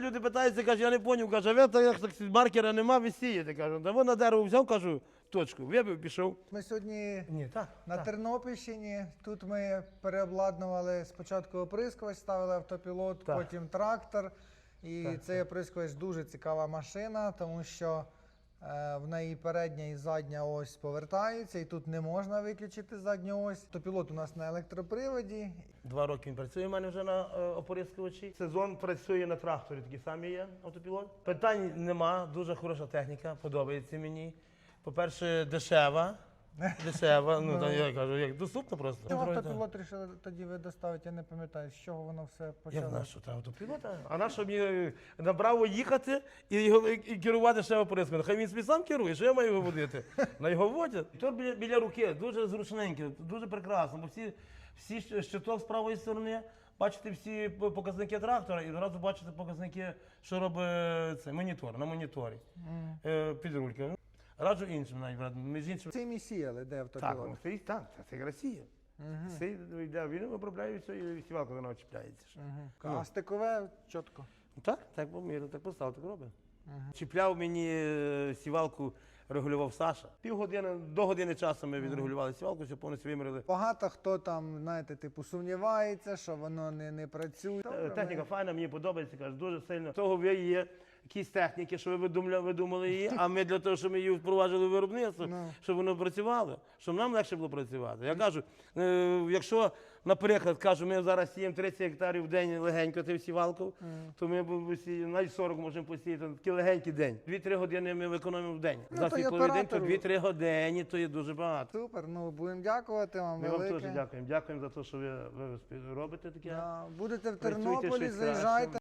Люди питаються, кажуть, я не поняв, каже, ви так, як так, маркера нема, ви сієте. Кажу, та вон на дерево взяв, кажу, точку, вибив, пішов. Ми сьогодні Ні, так. на Тернопільщині. Тут ми переобладнували спочатку оприскувач, ставили автопілот, Так. потім трактор. І Так, цей оприскувач дуже цікава машина, тому що в неї передня і задня ось повертаються, і тут не можна виключити задню ось. То пілот у нас на електроприводі. Два роки він працює в мене вже на е, опорізкувачі. Сезон працює на тракторі, такий самий є автопілот. Питань нема, дуже хороша техніка, подобається мені. По-перше, дешева. Дешева, ну та я кажу, як доступно просто. Чого автопілот рішили тоді ви доставити, я не пам'ятаю, з чого воно все Як почалося. на що треба автопілота? А на що мені е, на браво їхати і, його, і, і керувати ще опорізком? Хай він собі сам керує, що я маю його водити? На його водять. Тут біля, біля руки, дуже зручненьке, дуже прекрасно, бо всі, всі щ- щиток з правої сторони. Бачите всі п- показники трактора і одразу бачите показники, що робить цей монітор на моніторі. Е, під рулькою. Раджу іншим навіть брати. Між іншим. Цим і сіяли, де Так, автопілот? ну, це, так, це, це Росія. Це йде, він обробляє все і сівалка нього чіпляється. ще. А стикове чітко. Так, так поміряв, так поставив, так робив. Чіпляв мені е, сівалку, регулював Саша. Півгодини, до години часу ми відрегулювали сівалку, все повністю вимірили. Багато хто там, знаєте, типу, сумнівається, що воно не, не працює. Е, Добре, Техніка файна, мені подобається, каже, дуже сильно. Того ви є якісь техніки, що ви видумля, видумали її, а ми для того, щоб ми її впроваджували в виробництво, Ну. щоб воно працювало, щоб нам легше було працювати. Я кажу, е, якщо, наприклад, кажу, ми зараз сіємо 30 гектарів в день легенько тим сівалком, то ми б сіємо, навіть 40 можемо посіяти, такий легенький день. 2-3 години ми виконуємо в день. Ну, За то й світловий день, то оператору. 2-3 години, то є дуже багато. Супер, ну будемо дякувати вам. Ми вам велике. теж дякуємо. Дякуємо за те, що ви, ви робите таке. Да, Будете в Працюйте Тернополі, щось краще. заїжджайте.